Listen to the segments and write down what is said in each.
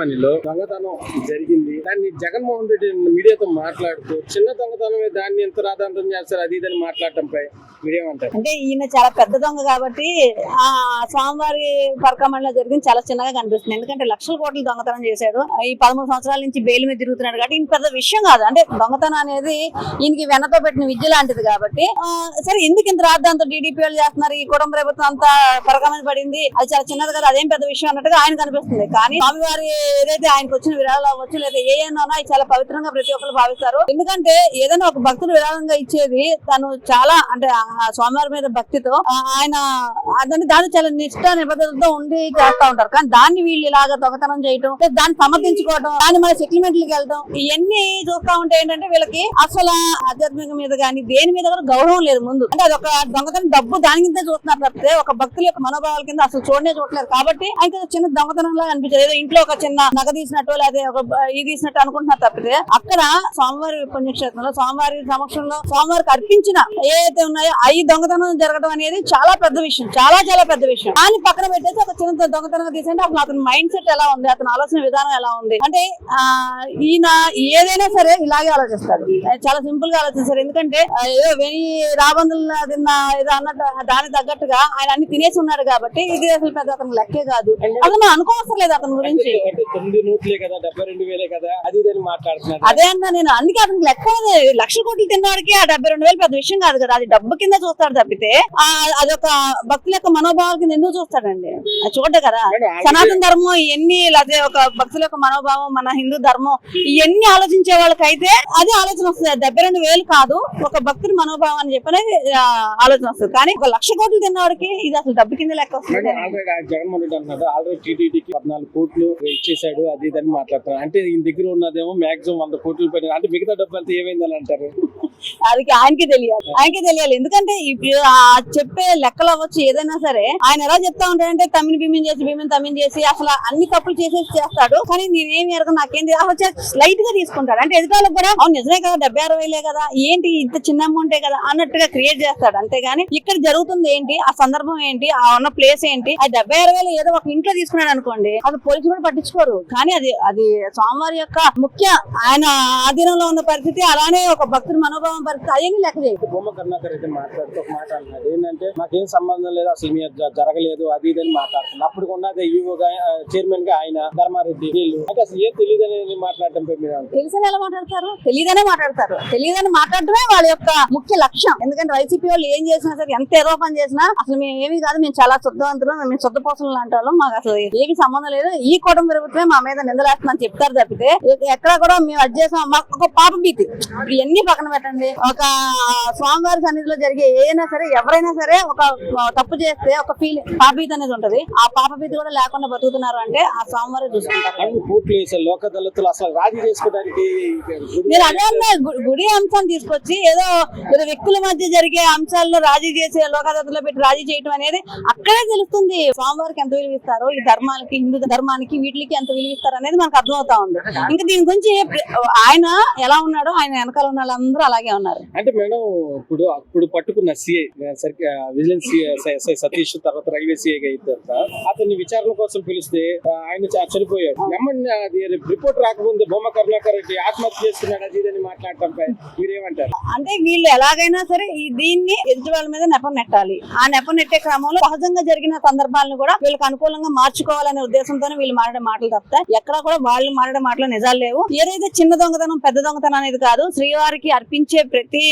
మనీలో దొంగతనం జరిగింది. దాన్ని జగన్మోహన్ రెడ్డి మీడియాతో మాట్లాడుతూ చిన్న దొంగతనమే దాన్ని ఎంత రాధాంతం చేస్తారు అది ఇదని మాట్లాడటంపై మీరేమంటారు అంటే ఈయన చాలా పెద్ద దొంగ కాబట్టి ఆ స్వామివారి పరకమండలో జరిగింది చాలా చిన్నగా కనిపిస్తుంది. ఎందుకంటే లక్షల కోట్లు దొంగతనం చేశాడు. ఈ పదమూడు సంవత్సరాల నుంచి బెయిల్ మీద తిరుగుతున్నాడు కాబట్టి ఈయన పెద్ద విషయం కాదు. అంటే దొంగతనం అనేది ఈయనకి వెనతో పెట్టిన విద్య లాంటిది కాబట్టి సరే ఎందుకు ఇంత రాద్దాంతో టీడీపీ వాళ్ళు చేస్తున్నారు? ఈ కుటుంబ ప్రభుత్వం అంతా పరకమని పడింది. అది చాలా చిన్నది కదా అదేం పెద్ద విషయం అన్నట్టుగా ఆయన కనిపిస్తుంది. కానీ స్వామివారి ఏదైతే ఆయనకు వచ్చిన విరాళాలు అవ్వచ్చు లేదా ఏ ఏనో చాలా పవిత్రంగా ప్రతి ఒక్కరు భావిస్తారు. ఎందుకంటే ఏదైనా ఒక భక్తులు విరాళంగా ఇచ్చేది తను చాలా అంటే ఆ స్వామివారి మీద భక్తితో ఆయన అదంటే దాన్ని చాలా నిష్ట నిబద్ధతతో ఉండి చేస్తా ఉంటారు. కానీ దాన్ని వీళ్ళు ఇలాగా దొంగతనం చేయటం లేదా దాన్ని సమర్థించుకోవడం దాన్ని మన సెటిల్మెంట్లకి వెళ్ళడం ఇవన్నీ చూస్తా ఉంటే ఏంటంటే వీళ్ళకి అసలు ఆధ్యాత్మిక మీద కానీ దేని మీద కూడా గౌరవం లేదు ముందు. అంటే అది ఒక దొంగతనం డబ్బు దాని కింద చూస్తున్నారు తప్పితే ఒక భక్తుల యొక్క మనోభావాల కింద అసలు చూడనే చూడలేదు కాబట్టి ఆయనకి చిన్న దొంగతనం లాగా ఇంట్లో ఒక చిన్న నగ తీసినట్టు లేదా ఒక ఇది తీసినట్టు అనుకుంటున్నారు తప్పితే అక్కడ స్వామివారి పుణ్యక్షేత్రంలో స్వామివారి సమక్షంలో స్వామివారికి అర్పించిన ఏదైతే ఉన్నాయో అవి దొంగతనం జరగడం అనేది చాలా పెద్ద విషయం చాలా చాలా పెద్ద విషయం. దాన్ని పక్కన పెట్టేసి ఒక చిన్న దొంగతనంగా తీసంటే అసలు అతని మైండ్ సెట్ ఎలా ఉంది? అతని ఆలోచన విధానం ఎలా ఉంది? అంటే ఆ ఈయన ఏదైనా సరే ఇలాగే ఆలోచిస్తాడు. ఆయన చాలా సింపుల్గా ఆలోచిస్తారు ఎందుకంటే ఏదో వెయ్యి రాబందులు తిన్న ఏదో అన్నట్టు దానికి తగ్గట్టుగా ఆయన అన్ని తినేసి ఉన్నాడు కాబట్టి ఇది అసలు పెద్ద అతను లెక్కే కాదు. అసలు మనం అనుకోవసరం లేదు అతని గురించి. తొమ్మిది నోట్లే కదా డెబ్బై రెండు వేలే కదా అది ఇదని మాట్లాడుతున్నారు. అదే అన్నా నేను అందుకే అతనికి లెక్క. లక్ష కోట్లు తిన్నవాడికి ఆ డెబ్బై రెండు వేలు పెద్ద విషయం కాదు కదా. అది డబ్బు కింద చూస్తాడు తప్పితే ఆ అదొక భక్తుల యొక్క మనోభావాల కింద ఎందుకు చూస్తాడండి? అది చూడ కదా. సనాతన ధర్మం ఇవన్నీ లేకపోతే ఒక భక్తుల యొక్క మనోభావం మన హిందూ ధర్మం ఇవన్నీ ఆలోచించే వాళ్ళకైతే అదే ఆలోచన వస్తుంది. డెబ్బై రెండు వేలు కాదు ఒక భక్తుడి మనోభావం అని చెప్పని ఆలోచన వస్తుంది. కానీ ఒక లక్ష కోట్లు తిన్నవాడికి ఇది అసలు డబ్బు కింద లెక్క వస్తుంది. జగన్మోహన్ రెడ్డి అన్నాడు ఆల్రెడీ టీటీడీకి పద్నాలుగు కోట్లు ఇచ్చేసాడు అది ఇదని మాట్లాడుతున్నారు. అంటే ఈయన దగ్గర ఉన్నదేమో మాక్సిమం వంద కోట్లు పైన అంటే మిగతా డబ్బు అంతా ఏమైందని అంటారు? అది ఆయనకి తెలియాలి. ఆయనకి తెలియాలి. ఎందుకంటే ఇప్పుడు ఆ చెప్పే లెక్కలు అవ్వచ్చు ఏదైనా సరే ఆయన ఎలా చెప్తా ఉంటాడంటే తమిళ భీమం చేసి భీమం తమిళ చేసి అసలు అన్ని తప్పులు చేసేసి చేస్తాడు. కానీ నేనేమి ఎరగ నాకేం. అసలు స్లైట్గా తీసుకుంటాడు. అంటే ఎదుటాలకు కూడా అవును నిజమే కదా డెబ్బై అరవై వేలే కదా ఏంటి ఇంత చిన్న అమౌంటే కదా అన్నట్టుగా క్రియేట్ చేస్తాడు. అంతేగాని ఇక్కడ జరుగుతుంది ఏంటి ఆ సందర్భం ఏంటి ఆ ఉన్న ప్లేస్ ఏంటి ఆ డెబ్బై అరవై వేలు ఏదో ఒక ఇంట్లో తీసుకున్నాడు అనుకోండి అది పోలీసులు కూడా పట్టించుకోరు కానీ అది అది స్వామివారి యొక్క ముఖ్య ఆయన ఆధీనంలో ఉన్న పరిస్థితి అలానే ఒక భక్తుడి మనోభావం పరిస్థితి అయ్యని లెక్క చేయదు. బొమ్మ కరుణాకర్ అయితే మాట్లాడుతూ ఒక మాట అన్నాడు. ఏంటంటే మాకేం సంబంధం లేదు అసలు జ- జరగలేదు అది ఇదని మాట్లాడుతున్నారు అప్పుడు ఉన్నది ఈవో చైర్మన్గా ఆయన ధర్మారెడ్డి వీళ్ళు. అంటే అసలు ఏం తెలియదు అనేది మాట్లాడటం. తెలిసని ఎలా మాట్లాడతారు? తెలియదనే మాట్లాడతారు. తెలియదని మాట్లాడటమే వాళ్ళ యొక్క ముఖ్య లక్ష్యం. ఎందుకంటే వైసీపీ వాళ్ళు ఏం చేసినా సరే ఎంత ఏదో పని చేసినా అసలు మేము ఏమి కాదు మేము చాలా శుద్ధవంతులు మేము లాంటి వాళ్ళం. మాకు అసలు ఏమి సంబంధం లేదు. ఈ కుటుంబ ప్రభుత్వమే మా మీద నిందలేస్తుందని చెప్తారు తప్పితే ఎక్కడ కూడా మేము అది చేసాం. మాకు ఒక పాప భీతి. ఇప్పుడు ఎన్ని పక్కన పెట్టండి. ఒక స్వామివారి సన్నిధిలో జరిగే ఏదైనా సరే ఎవరైనా సరే ఒక తప్పు చేస్తే ఒక ఫీలింగ్ పాప భీతి అనేది ఉంటది. ఆ పాప భీతి కూడా లేకుండా బతుకుతున్నారు అంటే ఆ స్వామివారి చూసుకుంటారు. లోక దళితులు అసలు రాజీ చేసుకోవడానికి నేను అదే గుడి అంశాన్ని తీసుకొచ్చి ఏదో ఏదో వ్యక్తుల మధ్య జరిగే అంశాల్లో రాజీ చేసే లోకదత్తలో పెట్టి రాజీ చేయటం అనేది అక్కడే తెలుస్తుంది. స్వామివారికి ఎంత విలువ ఇస్తారో ఈ ధర్మాలకి హిందూ ధర్మానికి వీటికి ఎంత విలువ ఇస్తారు అనేది మనకు అర్థమవుతా ఉంది. ఇంకా దీని గురించి ఆయన ఎలా ఉన్నాడో ఆయన వెనకాల ఉన్న వాళ్ళందరూ అలాగే ఉన్నారు. అంటే మేడం ఇప్పుడు అప్పుడు పట్టుకున్న సిఐ విజిలెన్స్ ఎస్ఐ సతీష్ తర్వాత రైల్వే సిఐ అయిన తర్వాత అతన్ని విచారణ కోసం పిలిస్తే ఆయన చనిపోయాడు. రిపోర్ట్ రాకముందే బొమ్మ కరుణాకర్ రెడ్డి ఆత్మహత్య చేసుకున్నాడు అది ఇదని మాట్లాడటంపై మీరేమంటారు? అంటే వీళ్ళు ఎలాగైనా సరే ఈ దీన్ని ఎదుటి వాళ్ళ మీద నెపం నెట్టాలి. ఆ నెపం నెట్టే క్రమంలో సహజంగా జరిగిన సందర్భాలను కూడా వీళ్ళకి అనుకూలంగా మార్చుకోవాలనే ఉద్దేశంతోనే వీళ్ళు మాట్లాడే మాటలు తప్ప ఎక్కడ కూడా వాళ్ళు మాట్లాడే మాటలు నిజాలు లేవు. ఏదైతే చిన్న దొంగతనం పెద్ద దొంగతనం అనేది కాదు శ్రీవారికి అర్పించే ప్రతి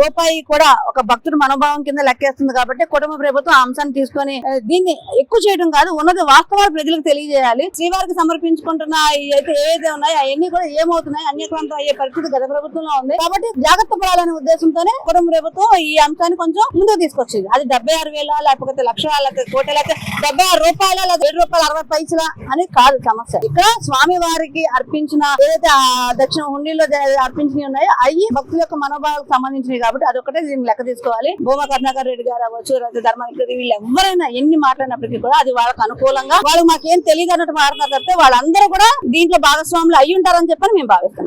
రూపాయి కూడా ఒక భక్తుడి మనోభావం కింద లెక్కేస్తుంది కాబట్టి కుటుంబ ప్రభుత్వం అంశాన్ని తీసుకొని దీన్ని ఎక్కువ చేయడం కాదు ఉన్నది వాస్తవాలు ప్రజలకు తెలియజేయాలి. శ్రీవారికి సమర్పించుకుంటున్న అయితే ఏదైతే ఉన్నాయో అవన్నీ కూడా ఏమవుతున్నాయి అన్యక్రాంతం అయ్యే పరిస్థితి గత ప్రభుత్వంలో ఉంది. కాబట్టి జాగ్రత్త పడాలనే ఉద్దేశంతోనే కుటుంబ ప్రభుత్వం ఈ అంశాన్ని కొంచెం ముందుకు తీసుకొచ్చింది. అది డెబ్బై ఆరు వేల లేకపోతే లక్ష లేకపోతే కోటి లేకపోతే డెబ్బై ఆరు రూపాయల లేదా ఏడు రూపాయల అరవై పైసల అని కాదు సమస్య ఇక్కడ స్వామి వారికి అర్పించిన ఏదైతే ఆ దక్షిణ హుండీలో అర్పించినవి ఉన్నాయో అవి భక్తుల యొక్క మనోభావాలకు సంబంధించినవి కాబట్టి అదొకటే దీన్ని లెక్క తీసుకోవాలి. భూమా కరుణాకర్ రెడ్డి గారు అవ్వచ్చు లేకపోతే ధర్మారెడ్డి వీళ్ళు ఎవరైనా ఎన్ని మాట్లాడినప్పటికీ కూడా అది వాళ్ళకి అనుకూలంగా వాళ్ళు మాకేం తెలియదు అన్నట్టు మాట్లాడతారు వాళ్ళందరూ కూడా దీంట్లో భాగస్వాములు అయ్యి ఉంటారని చెప్పని మేము భావిస్తున్నాం.